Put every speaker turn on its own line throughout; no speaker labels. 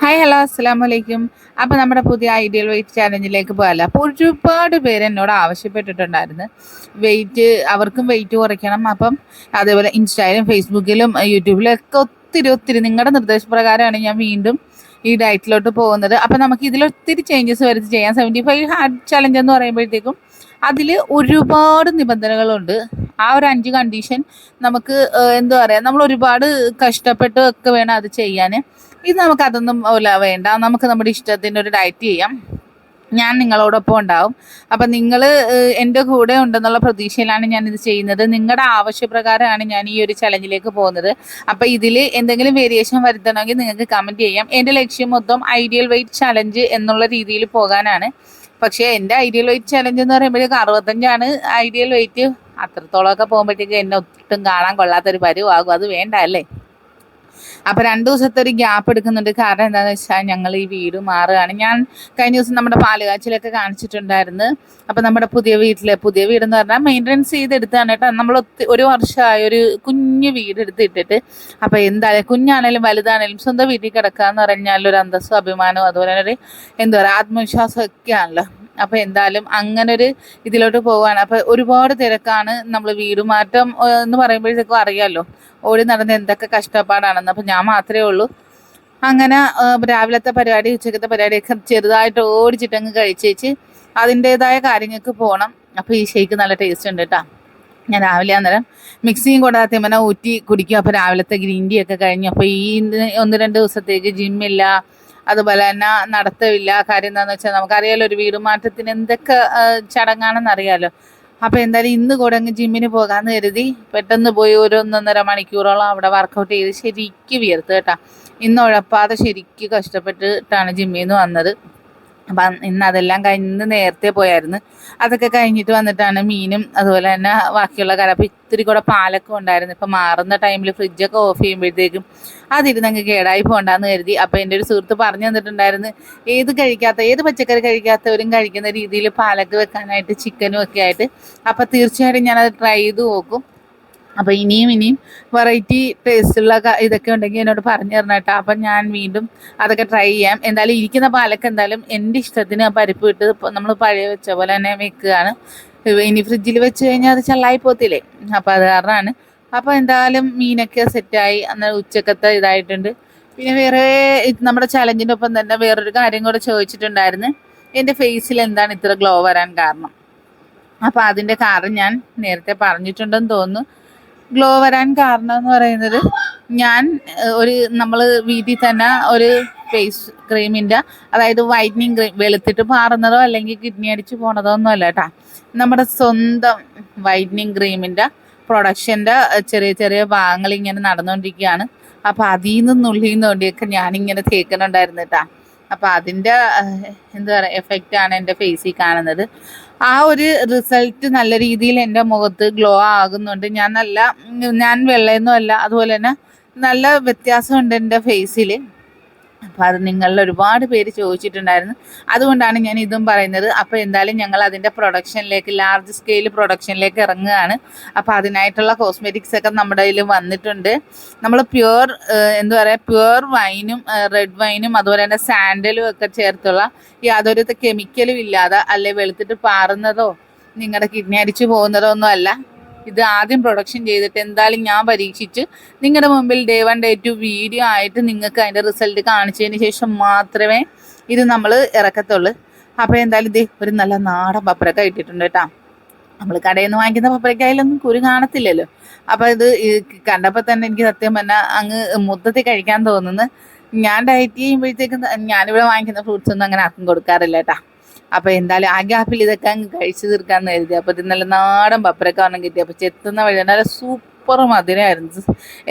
Hi hello അസ്സാം വലൈക്കും അപ്പോൾ നമ്മുടെ പുതിയ ഐഡിയൽ വെയിറ്റ് ചാലഞ്ചിലേക്ക് പോകാമല്ലോ അപ്പോൾ ഒരുപാട് പേര് എന്നോട് ആവശ്യപ്പെട്ടിട്ടുണ്ടായിരുന്നു. വെയിറ്റ് അവർക്കും വെയിറ്റ് കുറയ്ക്കണം. അപ്പം അതേപോലെ ഇൻസ്റ്റയിലും ഫേസ്ബുക്കിലും യൂട്യൂബിലും ഒക്കെ ഒത്തിരി ഒത്തിരി നിങ്ങളുടെ നിർദ്ദേശപ്രകാരമാണ് ഞാൻ വീണ്ടും ഈ ഡയറ്റിലോട്ട് പോകുന്നത്. അപ്പം നമുക്ക് ഇതിൽ ഒത്തിരി ചേഞ്ചസ് വരുത്തി ചെയ്യാം. സെവന്റി ഫൈവ് ഹാർഡ് ചലഞ്ച് എന്ന് പറയുമ്പോഴത്തേക്കും അതിൽ ഒരുപാട് നിബന്ധനകളുണ്ട്. ആ ഒരു അഞ്ച് കണ്ടീഷൻ നമുക്ക് എന്താ പറയുക നമ്മൾ ഒരുപാട് കഷ്ടപ്പെട്ട് ഒക്കെ വേണം അത് ചെയ്യാൻ ഇത് നമുക്ക് അതൊന്നും വേണ്ട. നമുക്ക് നമ്മുടെ ഇഷ്ടത്തിന് ഒരു ഡയറ്റ് ചെയ്യാം. ഞാൻ നിങ്ങളോടൊപ്പം ഉണ്ടാവും. അപ്പം നിങ്ങൾ എന്റെ കൂടെ ഉണ്ടെന്നുള്ള പ്രതീക്ഷയിലാണ് ഞാൻ ഇത് ചെയ്യുന്നത്. നിങ്ങളുടെ ആവശ്യപ്രകാരമാണ് ഞാൻ ഈ ഒരു ചലഞ്ചിലേക്ക് പോകുന്നത്. അപ്പം ഇതിൽ എന്തെങ്കിലും വേരിയേഷൻ വരുത്തണമെങ്കിൽ നിങ്ങൾക്ക് കമന്റ് ചെയ്യാം. എന്റെ ലക്ഷ്യം മൊത്തം ഐഡിയൽ വെയിറ്റ് ചലഞ്ച് എന്നുള്ള രീതിയിൽ പോകാനാണ്. പക്ഷേ എന്റെ ഐഡിയൽ വെയിറ്റ് ചലഞ്ച് എന്ന് പറയുമ്പോഴേക്ക് അറുപത്തഞ്ചാണ് ഐഡിയൽ വെയിറ്റ് അത്രത്തോളമൊക്കെ പോകുമ്പോഴത്തേക്ക് എന്നെ ഒട്ടും കാണാൻ കൊള്ളാത്തൊരു പരിവാകും. അത് വേണ്ട അല്ലേ? അപ്പൊ രണ്ടു ദിവസത്തെ ഒരു ഗ്യാപ്പ് എടുക്കുന്നുണ്ട്. കാരണം എന്താണെന്ന് വെച്ചാൽ ഞങ്ങൾ ഈ വീട് മാറുകയാണ്. ഞാൻ കഴിഞ്ഞ ദിവസം നമ്മുടെ പാലുകാച്ചിലൊക്കെ കാണിച്ചിട്ടുണ്ടായിരുന്നു. അപ്പൊ നമ്മുടെ പുതിയ വീട്ടിലെ പുതിയ വീട് എന്ന് പറഞ്ഞാൽ മെയിന്റനൻസ് ചെയ്തെടുത്താണ് കേട്ടോ. നമ്മൾ ഒരു വർഷമായ ഒരു കുഞ്ഞു വീട് എടുത്തിട്ടിട്ട്. അപ്പൊ എന്തായാലും കുഞ്ഞാണേലും വലുതാണേലും സ്വന്തം വീട്ടിൽ കിടക്കുക എന്ന് പറഞ്ഞാൽ ഒരു അന്തസ്സും അഭിമാനവും അതുപോലെ തന്നെ ഒരു എന്താ പറയുക ആത്മവിശ്വാസം ഒക്കെ ആണല്ലോ അപ്പൊ എന്തായാലും അങ്ങനെ ഒരു ഇതിലോട്ട് പോവാണ്. അപ്പോൾ ഒരുപാട് തിരക്കാണ് നമ്മൾ വീട് മാറ്റം എന്ന് പറയുമ്പോഴത്തേക്കും അറിയാമല്ലോ ഓടി നടന്ന് എന്തൊക്കെ കഷ്ടപ്പാടാണെന്ന്. അപ്പോൾ ഞാൻ മാത്രമേ ഉള്ളൂ. അങ്ങനെ രാവിലത്തെ പരിപാടി ഉച്ചക്കത്തെ പരിപാടിയൊക്കെ ചെറുതായിട്ട് ഓടിച്ചിട്ടങ്ങ് കഴിച്ചേച്ച് അതിന്റെതായ കാര്യങ്ങൾക്ക് പോകണം അപ്പോൾ ഈ ഷേക്ക് നല്ല ടേസ്റ്റ് ഉണ്ട് കേട്ടോ ഞാൻ രാവിലെ അന്നേരം മിക്സിയും കൂടാതെ മന ഊറ്റി കുടിക്കും. അപ്പോൾ രാവിലത്തെ ഗ്രീൻ ടീ ഒക്കെ കഴിഞ്ഞു. അപ്പോൾ ഈ ഒന്ന് രണ്ട് ദിവസത്തേക്ക് ജിമ്മില്ല അതുപോലെ തന്നെ നടത്തില്ല കാര്യം എന്താണെന്ന് വെച്ചാൽ നമുക്കറിയാലോ ഒരു വീട് മാറ്റത്തിന് എന്തൊക്കെ ചടങ്ങാണെന്ന് അറിയാലോ അപ്പോൾ എന്തായാലും ഇന്ന് കൂടെ അങ്ങ് ജിമ്മിന് പോകാമെന്ന് കരുതി പെട്ടെന്ന് പോയി ഒരു ഒന്നൊന്നര മണിക്കൂറോളം അവിടെ വർക്കൗട്ട് ചെയ്ത് ശരിക്കും വിയർത്ത് കേട്ടോ. ഇന്ന് ഉഴപ്പാതെ ശരിക്കും കഷ്ടപ്പെട്ടിട്ടാണ് ജിമ്മിൽ നിന്ന് വന്നത്. അപ്പം ഇന്ന് അതെല്ലാം കഴിഞ്ഞ് നേരത്തെ പോയായിരുന്നു. അതൊക്കെ കഴിഞ്ഞിട്ട് വന്നിട്ടാണ് മീനും അതുപോലെ തന്നെ ബാക്കിയുള്ള കറി. അപ്പം ഇത്തിരി കൂടെ പാലൊക്കെ ഉണ്ടായിരുന്നു. ഇപ്പം മാറുന്ന ടൈമിൽ ഫ്രിഡ്ജൊക്കെ ഓഫ് ചെയ്യുമ്പോഴത്തേക്കും അതിരുന്ന് അങ്ങ് കേടായി പോകണ്ടെന്ന് കരുതി. അപ്പം എന്റെ ഒരു സുഹൃത്ത് പറഞ്ഞു തന്നിട്ടുണ്ടായിരുന്നു ഏത് കഴിക്കാത്ത ഏത് പച്ചക്കറി കഴിക്കാത്തവരും കഴിക്കുന്ന രീതിയിൽ പാലൊക്കെ വെക്കാനായിട്ട് ചിക്കനും ഒക്കെ ആയിട്ട്. അപ്പം തീർച്ചയായിട്ടും ഞാനത് ട്രൈ ചെയ്ത് നോക്കും. അപ്പോൾ ഇനിയും ഇനിയും വെറൈറ്റി ടേസ്റ്റുള്ള ഇതൊക്കെ ഉണ്ടെങ്കിൽ എന്നോട് പറഞ്ഞു തരണം കേട്ടോ. അപ്പം ഞാൻ വീണ്ടും അതൊക്കെ ട്രൈ ചെയ്യാം. എന്തായാലും ഇരിക്കുന്ന പാലൊക്കെ എന്തായാലും എന്റെ ഇഷ്ടത്തിന് പരിപ്പ് ഇട്ട് നമ്മൾ പഴയ വെച്ച പോലെ തന്നെ വെക്കുകയാണ്. ഇനി ഫ്രിഡ്ജിൽ വെച്ച് കഴിഞ്ഞാൽ അത് ചള്ളായി പോത്തില്ലേ? അപ്പോൾ അത് കാരണമാണ് അപ്പോൾ എന്തായാലും മീനൊക്കെ സെറ്റായി അന്ന് ഉച്ചക്കത്തെ ഇതായിട്ടുണ്ട്. പിന്നെ വേറെ നമ്മുടെ ചലഞ്ചിന്റെ ഒപ്പം തന്നെ വേറൊരു കാര്യം കൂടെ ചോദിച്ചിട്ടുണ്ടായിരുന്നു. എന്റെ ഫേസിൽ എന്താണ് ഇത്ര ഗ്ലോ വരാൻ കാരണം? അപ്പോൾ അതിന്റെ കാരണം ഞാൻ നേരത്തെ പറഞ്ഞിട്ടുണ്ടെന്ന് തോന്നുന്നു. ഗ്ലോ വരാൻ കാരണം എന്ന് പറയുന്നത് ഞാൻ ഒരു നമ്മൾ വീട്ടിൽ തന്നെ ഒരു ഫേസ് ക്രീമിന്റെ അതായത് വൈറ്റനിങ് ക്രീം വെളുത്തിട്ട് മാറുന്നതോ അല്ലെങ്കിൽ കിഡ്നി അടിച്ച് പോണതോ ഒന്നും അല്ല കേട്ടോ നമ്മുടെ സ്വന്തം വൈറ്റനിങ് ക്രീമിന്റെ പ്രൊഡക്ഷന്റെ ചെറിയ ചെറിയ ഭാഗങ്ങൾ ഇങ്ങനെ നടന്നുകൊണ്ടിരിക്കുകയാണ് അപ്പോൾ അതിൽ നിന്നും ഉള്ളിൽ നിന്നൊണ്ടിയൊക്കെ ഞാനിങ്ങനെ തേക്കുന്നുണ്ടായിരുന്നു കേട്ടോ അപ്പോൾ അതിന്റെ എന്താ പറയുക എഫക്റ്റാണ് എന്റെ ഫേസിൽ കാണുന്നത്. ആ ഒരു റിസൾട്ട് നല്ല രീതിയിൽ എന്റെ മുഖത്ത് ഗ്ലോ ആകുന്നുണ്ട്. ഞാൻ നല്ല ഞാൻ വെള്ളയൊന്നും അല്ല അതുപോലെ തന്നെ നല്ല വ്യത്യാസമുണ്ട് എന്റെ ഫേസിൽ അപ്പോൾ അത് നിങ്ങളിൽ ഒരുപാട് പേര് ചോദിച്ചിട്ടുണ്ടായിരുന്നു. അതുകൊണ്ടാണ് ഞാൻ ഇതും പറയുന്നത്. അപ്പോൾ എന്തായാലും ഞങ്ങൾ അതിന്റെ പ്രൊഡക്ഷനിലേക്ക് ലാർജ് സ്കെയിൽ പ്രൊഡക്ഷനിലേക്ക് ഇറങ്ങുകയാണ്. അപ്പോൾ അതിനായിട്ടുള്ള കോസ്മെറ്റിക്സ് ഒക്കെ നമ്മുടെ കയ്യിൽ വന്നിട്ടുണ്ട്. നമ്മൾ പ്യുവർ എന്താ പറയുക പ്യുവർ വൈനും റെഡ് വൈനും അതുപോലെ തന്നെ സാൻഡലും ഒക്കെ ചേർത്തുള്ള യാതൊരു കെമിക്കലും ഇല്ലാതെ അല്ലെ വെളുത്തിട്ട് പാറുന്നതോ നിങ്ങളുടെ കിഡ്നി അടിച്ചു പോകുന്നതോ ഒന്നും അല്ല. ഇത് ആദ്യം പ്രൊഡക്ഷൻ ചെയ്തിട്ട് എന്തായാലും ഞാൻ പരീക്ഷിച്ച് നിങ്ങളുടെ മുമ്പിൽ day one day two video ആയിട്ട് നിങ്ങൾക്ക് അതിന്റെ റിസൾട്ട് കാണിച്ചതിന് ശേഷം മാത്രമേ ഇത് നമ്മൾ ഇറക്കത്തുള്ളൂ. അപ്പോൾ എന്തായാലും ഇത് ഒരു നല്ല നാടൻ പപ്പരക്ക ഇട്ടിട്ടുണ്ട് കേട്ടോ. നമ്മൾ കടയിൽ നിന്ന് വാങ്ങിക്കുന്ന പപ്പരക്കായാലൊന്നും കുരു കാണത്തില്ലല്ലോ. അപ്പോൾ ഇത് കണ്ടപ്പോൾ തന്നെ എനിക്ക് സത്യം പറഞ്ഞാൽ അങ്ങ് മൊത്തത്തിൽ കഴിക്കാൻ തോന്നുന്നു. ഞാൻ ഡയറ്റ് ചെയ്യുമ്പോഴത്തേക്കും ഞാനിവിടെ വാങ്ങിക്കുന്ന ഫ്രൂട്ട്സ് ഒന്നും അങ്ങനെ ആർക്കും കൊടുക്കാറില്ല കേട്ടോ. അപ്പോൾ എന്തായാലും ആ ഗ്യാപ്പിൽ ഇതൊക്കെ അങ്ങ് കഴിച്ചു തീർക്കാമെന്ന് കരുതി. അപ്പോൾ ഇത് നല്ല നാടൻ പപ്പരക്ക ഒരെണ്ണം കിട്ടി. അപ്പോൾ ചെത്തുന്ന വഴി നല്ല സൂപ്പർ മധുരമായിരുന്നു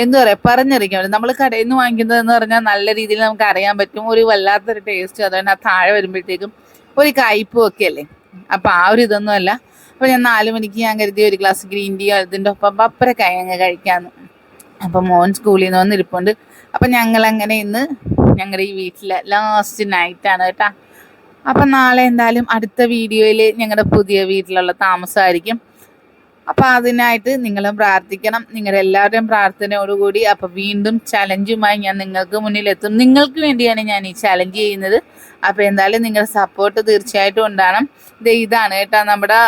എന്താ പറയുക പറഞ്ഞറിയിക്കാൻ നമ്മൾ കടയിൽ നിന്ന് വാങ്ങിക്കുന്നത് എന്ന് പറഞ്ഞാൽ നല്ല രീതിയിൽ നമുക്ക് അറിയാൻ പറ്റും. ഒരു വല്ലാത്തൊരു ടേസ്റ്റ് അതുകൊണ്ട് ആ താഴെ വരുമ്പോഴത്തേക്കും ഒരു കയ്പും ഒക്കെ അല്ലേ? അപ്പോൾ ആ ഒരു ഇതൊന്നും അല്ല. അപ്പോൾ ഞാൻ നാല് മണിക്ക് ഞാൻ കരുതി ഒരു ഗ്ലാസ് ഗ്രീൻ ടീ അതിന്റെ ഒപ്പം പപ്പരക്കായ അങ്ങ് കഴിക്കാമെന്ന് അപ്പം മോൻ സ്കൂളിൽ നിന്ന് വന്നിരിപ്പുണ്ട്. അപ്പം ഞങ്ങൾ അങ്ങനെ ഇന്ന് ഞങ്ങളുടെ ഈ വീട്ടിലെ ലാസ്റ്റ് നൈറ്റാണ് കേട്ടോ. അപ്പം നാളെ എന്തായാലും അടുത്ത വീഡിയോയിൽ ഞങ്ങളുടെ പുതിയ വീട്ടിലുള്ള താമസമായിരിക്കും അപ്പോൾ അതിനായിട്ട് നിങ്ങളും പ്രാർത്ഥിക്കണം. നിങ്ങളുടെ എല്ലാവരുടെയും പ്രാർത്ഥനയോടുകൂടി അപ്പോൾ വീണ്ടും ചലഞ്ചുമായി ഞാൻ നിങ്ങൾക്ക് മുന്നിൽ എത്തും നിങ്ങൾക്ക് വേണ്ടിയാണ് ഞാൻ ഈ ചലഞ്ച് ചെയ്യുന്നത്. അപ്പോൾ എന്തായാലും നിങ്ങളുടെ സപ്പോർട്ട് തീർച്ചയായിട്ടും ഉണ്ടാകണം ഇത് ഇതാണ് കേട്ടോ നമ്മുടെ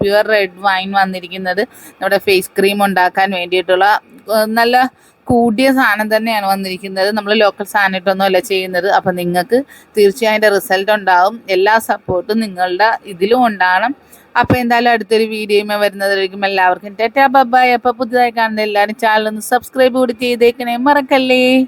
പ്യുവർ റെഡ് വൈൻ വന്നിരിക്കുന്നത്. നമ്മുടെ ഫേസ് ക്രീം ഉണ്ടാക്കാൻ വേണ്ടിയിട്ടുള്ള നല്ല കൂടിയ സാധനം തന്നെയാണ് വന്നിരിക്കുന്നത്. നമ്മൾ ലോക്കൽ സാധനമായിട്ടൊന്നും അല്ല ചെയ്യുന്നത്. അപ്പം നിങ്ങൾക്ക് തീർച്ചയായും റിസൾട്ട് ഉണ്ടാവും. എല്ലാ സപ്പോർട്ടും നിങ്ങളുടെ ഇതിലും ഉണ്ടാകണം അപ്പോൾ എന്തായാലും അടുത്തൊരു വീഡിയോയുമേ വരുന്നതായിരിക്കും എല്ലാവർക്കും ടാറ്റാ ബബായ് അപ്പോൾ പുതുതായി കാണുന്ന എല്ലാവരും ചാനൽ ഒന്ന് സബ്സ്ക്രൈബ് കൂടി ചെയ്തേക്കണേ. മറക്കല്ലേ?